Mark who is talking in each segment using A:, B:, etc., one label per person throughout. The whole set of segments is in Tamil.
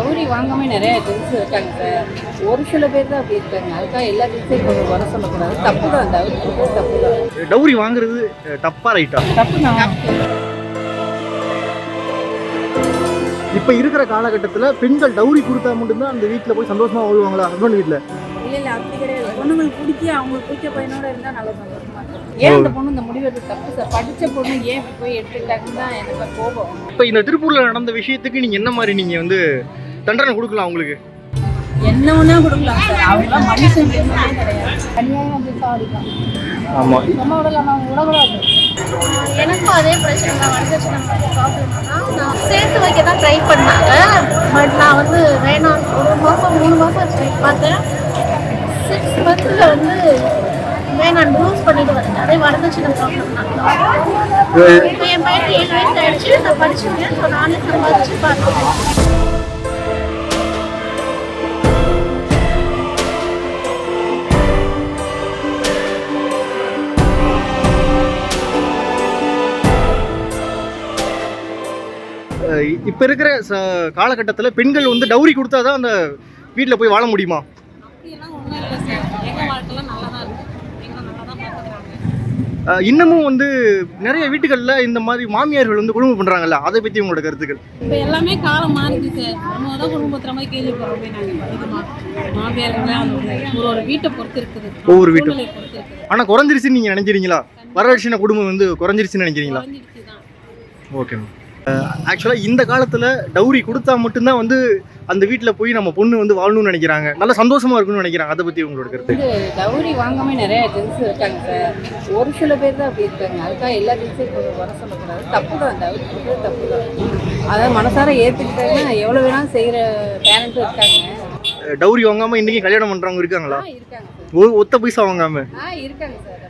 A: டவுரி வாங்காம நிறைய ஜென்ஸ் இருக்காங்க சார். ஒரு சில பேர் தான் அப்படி இருக்காங்க. அதுக்காக எல்லா ஜென்ஸையும் கொஞ்சம் வர சொல்லக்கூடாது. தப்பு தான் டவுரி தப்பு தான்.
B: டௌரி வாங்குறது அஹ், தப்பா ரைட்டா
A: தப்பு தான்.
B: இப்போ இருக்கிற காலகட்டத்தில் பெண்கள் டௌரி கொடுத்தா மட்டும்தான் அந்த வீட்டில் போய் சந்தோஷமா வாழ்வாங்களா ஹஸ்பண்ட் வீட்டில்
A: இல்லை இல்லை அப்படி கிடையாது. பொண்ணுங்களுக்கு பிடிக்க அவங்களுக்கு பிடிச்ச பையனோட இருந்தால் நல்லா சந்தோஷமா இருக்கும். ஏன் அந்த பொண்ணு இந்த முடிவு எடுத்து தப்பு சார்? படித்த பொண்ணு ஏன் போய் எடுத்துக்கிட்டாங்கன்னு தான் எனக்கு கோபம்.
B: இப்போ இந்த திருப்பூர்ல நடந்த விஷயத்துக்கு நீங்க என்ன மாதிரி நீங்க வந்து தண்டனை கொடுக்கலாம் அவங்களுக்கு
A: என்ன ஒன்றா கொடுக்கலாம் சார். அவங்களாம் மனுஷன் கிடையாது அநியாயம் வந்து சாடிக்கலாம்
B: ஆமா.
A: நம்ம விடலாம் அவங்க விடக்கூடாது
C: எனக்கும் அதே பிரச்சனை தான். வரதட்சணை ப்ராப்ளம் தான். நான் சேர்த்து வைக்க தான் ட்ரை பண்ணாங்க. பட் நான் வந்து வேணாம். ஒரு மாதம் மூணு மாதம் ட்ரை பார்த்தேன். சிக்ஸ் மந்த்தில் வந்து வேணாம் லூஸ் பண்ணிட்டு வந்துட்டேன் அதே வரதட்சணை ப்ராப்ளம் தான். இப்போ என் பையன் ஏழு வயசு ஆயிடுச்சு. நான் படிச்சுருக்கேன் ஸோ நானே சம்பாதிச்சு பார்த்தேன்
B: இப்ப இருக்கிற ச- காலகட்டத்துல பெண்கள் வந்து டௌரி கொடுத்தாதான் அந்த வீட்டில் போய் வாழ முடியுமா?
A: தான் தான்
B: இன்னமும் வந்து நிறைய வீட்டுகள்ல இந்த மாதிரி மாமியார்கள் வந்து குடும்பம் பண்றாங்கல்ல அதை பத்தி உங்களோட கருத்துக்கள்?
A: இப்போ எல்லாமே காலம் மாறிச்சு சார் நம்ம தான் குடும்பத்தில் மாதிரி கேள்விப்படுறோமே நாங்கள் மாமியார்கள்லாம் ஒரு ஒரு வீட்டை பொறுத்து இருக்குது.
B: ஒவ்வொரு வீட்டும்.
A: சூழ்நிலையை பொறுத்து இருக்குது.
B: ஆனா குறைஞ்சிருச்சுன்னு நீங்க நினைக்கிறீங்களா? வரதட்சணை குடும்பம் வந்து குறைஞ்சிருச்சுன்னு நினைக்கிறீங்களா?
A: தான்
B: ஓகே ஆக்சுவலாக இந்த காலத்தில் டௌரி கொடுத்தா மட்டும்தான் வந்து அந்த வீட்டில் போய் நம்ம பொண்ணு வந்து வாழணும்னு நினைக்கிறாங்க. நல்ல சந்தோஷமா இருக்கணும்னு நினைக்கிறாங்க அதை பற்றி உங்களோட கருத்து.
A: டவுரி வாங்காம நிறைய ஜென்ஸ் இருக்காங்க சார். ஒரு சில பேர் தான் அப்படி இருக்காங்க. அதுக்காக எல்லா ஜென்ஸையும் வர சொல்லக்கூடாது. தப்பு தான் டவுரி கொடுக்குறது தப்பு தான் அதாவது மனசார ஏற்றுக்கிட்டாங்கன்னா எவ்வளோ வேணாலும் செய்கிற பேரண்ட்டும் இருக்காங்க.
B: டௌரி வாங்காமல் இன்றைக்கி கல்யாணம் பண்ணுறவங்க இருக்காங்களா? ஒத்த பைசா வாங்காம?
A: ஆ இருக்காங்க சார்.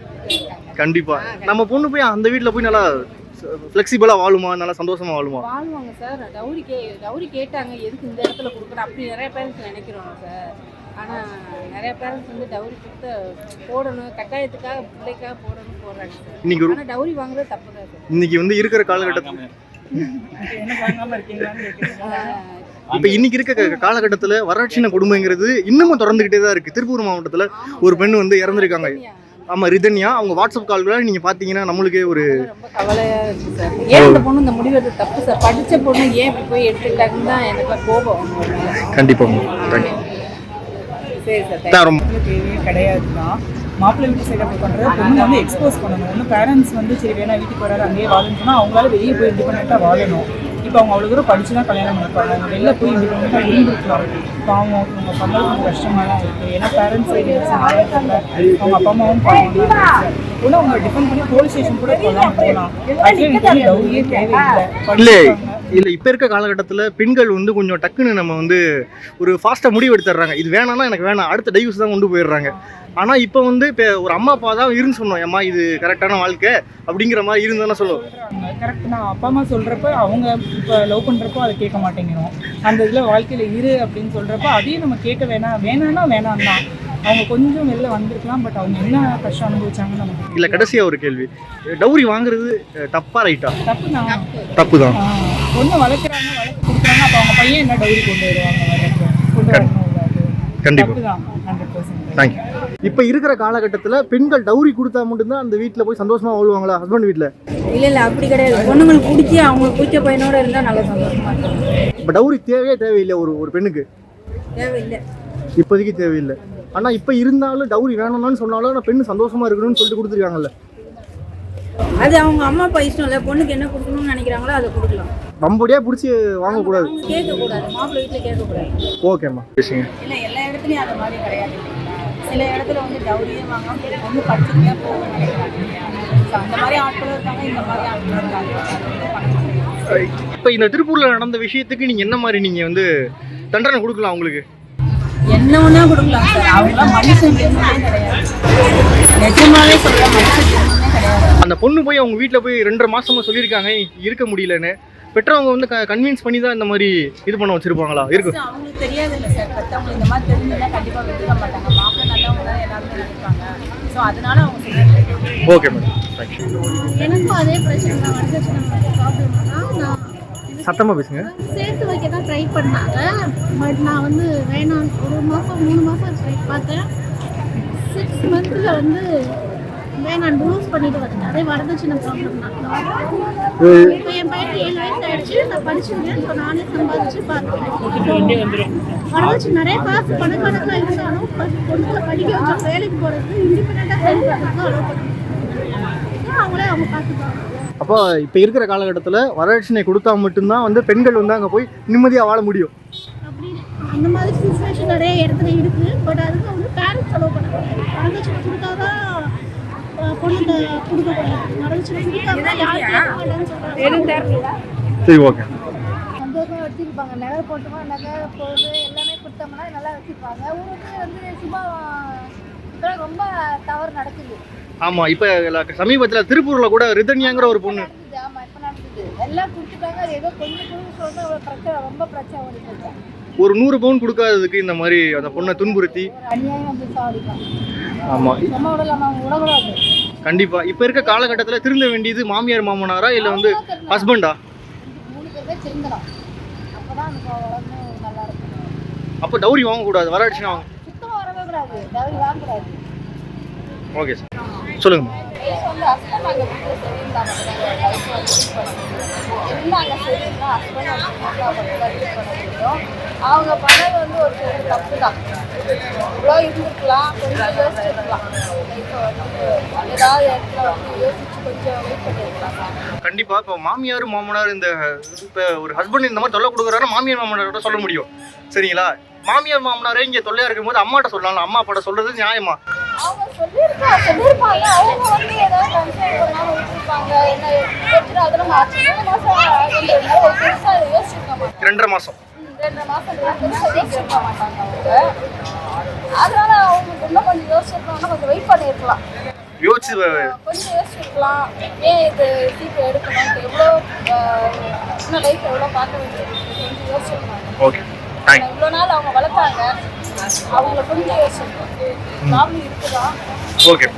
B: கண்டிப்பாக நம்ம பொண்ணு போய் அந்த வீட்டில் போய் நல்லா ஃப்ளெக்சிபிளாக வாழுமா? நல்லா சந்தோஷமா வாழுமா?
A: வாழ்வாங்க சார். டவுரி கே டவுரி கேட்டாங்க எதுக்கு இந்த இடத்துல கொடுக்கணும்? அப்படி நிறைய பேரண்ட்ஸ் நினைக்கிறோம் சார். ஆனால் நிறைய பேரண்ட்ஸ் வந்து டவுரி கொடுத்து போடணும். கட்டாயத்துக்காக பிள்ளைக்காக போடணும் போடுறாங்க சார்.
B: இன்னைக்கு ஒரு
A: ஆனால் டவுரி வாங்குறது தப்பு தான் சார்.
B: இன்னைக்கு வந்து இருக்கிற காலகட்டத்தில் இப்போ இன்னைக்கு இருக்க க- காலகட்டத்தில் வரட்சின கொடுமைங்கிறது இன்னமும் தொடர்ந்துகிட்டே தான் இருக்குது திருப்பூர் மாவட்டத்தில் ஒரு பெண் வந்து இறந்துருக்காங்க. ஆமாம் ரிதன்யா அவங்க வாட்ஸ்அப் கால்களை நீங்கள் பார்த்தீங்கன்னா நம்மளுக்கே ஒரு
A: ரொம்ப கவலையா இருக்கு சார் ஏன் இந்த பொண்ணு இந்த முடிவு எடுத்து தப்பு சார் படிச்ச பொண்ணு ஏன் இப்படி போய் எடுத்துக்கிட்டாங்கன்னு தான் எனக்கு கோபம்.
B: கண்டிப்பாக
A: சரி சார்
B: ரொம்ப
D: கிடையாது தான். மாப்பிள்ளை வீட்டு சைடு அப்படி பண்ணுறது பொண்ணு வந்து எக்ஸ்போஸ் பண்ணணும். ஒன்று பேரண்ட்ஸ் வந்து சரி வேணா வீட்டுக்கு வராது அங்கேயே வாழணும்னு அவங்களால வெளியே போய் இண்டிபெண்ட்டாக வாழணும். இப்போ அவங்க அவ்வளோ தூரம் படிச்சு தான் கல்யாணம் பண்ணிருப்பாங்க அவங்க வெளில போய் இண்டிபெண்ட்டாக இருந்திருக்கலாம் இப்போ அவங்க பண்ணுறது கொஞ்சம் கஷ்டமாக தான் இருக்குது ஏன்னா பேரண்ட்ஸ் சைடு அவங்க அப்பா அம்மாவும் பாவம் கூட அவங்க டிபெண்ட் பண்ணி போலீஸ் ஸ்டேஷன் கூட போகலாம் போகலாம் ஆக்சுவலி டவுரியே தேவையில்லை
B: இல்லை இப்போ இருக்க காலகட்டத்தில் பெண்கள் வந்து கொஞ்சம் டக்குன்னு நம்ம வந்து ஒரு ஃபாஸ்ட்டாக முடிவு எடுத்துடுறாங்க இது வேணாம்னா எனக்கு வேணாம். அடுத்த டைவர்ஸ் தான் கொண்டு போயிடுறாங்க ஆனால் இப்போ வந்து இப்போ ஒரு அம்மா அப்பா தான் இருந்து சொன்னோம். அம்மா இது கரெக்டான வாழ்க்கை? அப்படிங்கிற மாதிரி இருந்தானே சொல்லுவோம்.
D: கரெக்ட் நான் அப்பா அம்மா சொல்கிறப்ப அவங்க இப்போ லவ் பண்ணுறப்போ அதை கேட்க மாட்டேங்கிறோம். அந்த இதில் வாழ்க்கையில் இரு அப்படின்னு சொல்கிறப்ப அதையும் நம்ம கேட்க வேணாம். வேணாம்னா வேணாம் தான் அவங்க கொஞ்சம் வெளில வந்திருக்கலாம் பட் அவங்க என்ன கஷ்டம் அனுபவிச்சாங்கன்னு நமக்கு
B: இல்லை கடைசியாக ஒரு கேள்வி. டௌரி வாங்குறது அஹ், தப்பா ரைட்டா
D: தப்பு தான்
B: தப்பு தான்
D: பொண்ணு வளர்க்குறாங்க வளர்த்து கொடுக்குறாங்க அப்போ அவங்க பையன் என்ன டவுரி கொண்டு வருவாங்க கொண்டு வரணும்
B: கண்டிப்பாக தேங்க்யூ இப்போ இருக்கிற காலகட்டத்தில் பெண்கள் டௌரி கொடுத்தா மட்டும்தான் அந்த வீட்டில் போய் சந்தோஷமா வாழ்வாங்களா ஹஸ்பண்ட் வீட்டில்
A: இல்லை இல்லை அப்படி கிடையாது. பொண்ணுங்களுக்கு பிடிச்சி அவங்களுக்கு பிடிச்ச பையனோட இருந்தால் நல்லா சந்தோஷமா இருக்கும்.
B: இப்போ டௌரி தேவையே தேவையில்லை ஒரு ஒரு பெண்ணுக்கு?
A: தேவையில்லை.
B: இப்போதைக்கு தேவையில்லை. ஆனால் இப்போ இருந்தாலும் டௌரி வேணும்னு சொன்னாலும் நான் பெண்ணு சந்தோஷமா இருக்கணும்னு சொல்லிட்டு கொடுத்துருக்காங்கல்ல.
A: அது அவங்க அம்மா அப்பா இஷ்டம் இல்லை. பொண்ணுக்கு என்ன கொடுக்கணும்னு நினைக்கிறாங்களோ அதை கொடுக்கலாம்.
B: வம்படியாக பிடிச்சி வாங்கக்கூடாது.
A: கேட்கக்கூடாது. மாப்பிள்ளை வீட்டில் கேட்கக்கூடாது.
B: ஓகேம்மா. பேசுங்க.
E: இல்லை எல்லா இடத்துலையும் அந்த மாதிரி கிடையாது. சில இடத்துல வந்து டவுரியே வாங்க வந்து படிச்சுட்டே ஸோ அந்த மாதிரி ஆட்களும் இருக்காங்க இந்த மாதிரி ஆட்களும் இருக்காங்க.
B: இப்போ இந்த திருப்பூரில் நடந்த விஷயத்துக்கு நீங்கள் என்ன மாதிரி நீங்கள் வந்து தண்டனை கொடுக்கலாம் அவங்களுக்கு
A: என்ன ஒன்றா கொடுக்கலாம் சார். அவங்களாம் மனுஷன் நிஜமாவே மனுஷன் கிடையாது.
B: அந்த பொண்ணு போய் அவங்க வீட்டில் போய் ரெண்டரை மாசமா சொல்லியிருக்காங்க. இருக்க முடியலன்னு. பெற்றவங்க வந்து கன்வின்ஸ் பண்ணி தான் இந்த மாதிரி இது பண்ண வச்சிருப்பாங்களா? இருக்கு.
E: அவங்களுக்கு தெரியாது இல்லை சார். பெற்றவங்களுக்கு இந்த மாதிரி தெரிஞ்சுன்னா கண்டிப்பாக விட்டுக்க மாட்டாங்க. மாப்பிள்ளை நல்லவங்க தான் எல்லாருமே நினைப்பாங்க ஸோ அதனால அவங்க
B: ஓகே மேடம் தேங்க்யூ
C: எனக்கும் அதே பிரச்சனை தான்.
B: சத்தமாக பேசுங்க.
C: சேர்த்து வைக்க தான் ட்ரை பண்ணாங்க. பட் நான் வந்து வேணாம். ஒரு மாதம் மூணு மாதம் ட்ரை பார்த்தேன். சிக்ஸ் மந்த்தில் வந்து வேணாம் லூஸ் பண்ணிட்டு வந்தேன் அதே வரதட்சணை ப்ராப்ளம் இப்போ என் பையன் ஏழு வயசு ஆயிடுச்சு. நான் படிச்சிருக்கேன். ஸோ நானே சம்பாதிச்சு பார்த்துக்கிறேன். வரதட்சணை நிறைய காசு பணக்கணக்கில் இருந்தாலும் பொண்ணுங்களை படிக்க வச்சோம் வேலைக்கு போகிறது இண்டிபெண்ட்டாக அலோவ் பண்ணுவாங்க அவங்களே அவங்க பார்த்துப்பாங்க.
B: அப்போ இப்போ இருக்கிற காலகட்டத்தில் வரதட்சணை கொடுத்தா மட்டும்தான் வந்து பெண்கள் வந்து அங்கே போய் நிம்மதியாக வாழ முடியும்.
C: அப்படி அந்த மாதிரி சுச்சுவேஷன் நிறைய இடத்துல இருக்கு. பட் அதுக்கு வந்து பேரண்ட்ஸ் அலோவ் பண்ணக்கூடாது வரதட்சணை கொடுத்தாதான் பொண்ணுங்க கொடுக்கக்கூடாது வரதட்சணை யாரும்
B: சரி ஓகே.
A: சந்தோஷமாக வச்சுருப்பாங்க. நகை போட்டோமா நகை பொருள் எல்லாமே கொடுத்தோம்னா நல்லா வச்சுருப்பாங்க. ஊருக்கு வந்து சும்மா இப்போ ரொம்ப தவறு நடக்குது.
B: ஆமாம் இப்போ சமீபத்தில் திருப்பூரில் கூட ரிதன்யாங்கிற ஒரு பொண்ணு.
A: எல்லாம் கொடுத்துட்டாங்க ஏதோ கொஞ்சம் ஒரு பிரச்சனை ரொம்ப பிரச்சனை ஓடி போச்சு
B: ஒரு நூறு பவுன் கொடுக்காததுக்கு இந்த மாதிரி அந்த பொண்ணை துன்புறுத்தி. ஆமாம் கண்டிப்பாக இப்போ இருக்க காலகட்டத்தில் திருந்த வேண்டியது மாமியார் மாமனாரா இல்லை வந்து ஹஸ்பண்டா
A: அப்போ
B: டௌரி வாங்கக்கூடாது வரதட்சணை வாங்க
A: சுத்தமாக வரவே கூடாது தவறி வாங்கக்கூடாது
B: ஓகே சார். சொல்லுங்கம்மா
A: முடியும் அவங்க பண்ணது வந்து ஒரு சில தப்பு தான். இவ்வளோ இருந்திருக்கலாம் கொஞ்சம் யோசிச்சிருக்கலாம் லைஃப்பை வந்து ஏதாவது இடத்துல வந்து யோசிச்சு கொஞ்சம் வெயிட் பண்ணியிருக்கலாம்
B: கண்டிப்பாக இப்போ மாமியார் மாமனார் இந்த இப்போ ஒரு ஹஸ்பண்ட் இந்த மாதிரி தொல்லை கொடுக்குறாருன்னா மாமியார் மாமனார்கிட்ட சொல்ல முடியும். சரிங்களா? மாமியார் மாமனாரே இங்கே தொல்லையாக இருக்கும்போது அம்மாட்ட சொல்லலாம். அம்மா அப்பாட்ட சொல்கிறது நியாயமா?
A: அவங்க சொல்லியிருப்பா. சொல்லியிருப்பாங்க அவங்க வந்து ஏதாவது கன்சர்ன் பண்ணாமல் விட்டுருப்பாங்க என்ன எத்தனை அதெல்லாம் மாற்றி மூணு மாதம் ஒரு பெருசாக யோசிச்சிருக்க மாட்டாங்க.
B: ரெண்டரை மாதம்
A: ரெண்டு மாசம் பெருசாக யோசிச்சிருக்க மாட்டாங்க அவங்க. அதனால அவங்க இன்னும் கொஞ்சம் யோசிச்சிருக்காங்கன்னா கொஞ்சம் வெயிட் பண்ணியிருக்கலாம்
B: யோசிச்சு
A: கொஞ்சம் யோசிச்சிருக்கலாம். ஏன் இது சீக்கிரம் எடுக்கணும்? எவ்வளோ இன்னும் லைஃப் எவ்வளோ பார்க்க வேண்டியது? கொஞ்சம் யோசிச்சிருக்காங்க
B: ஓகே
A: இவ்வளோ நாள் அவங்க வளர்த்தாங்க. அவங்கள கொஞ்சம்
B: ஓகே.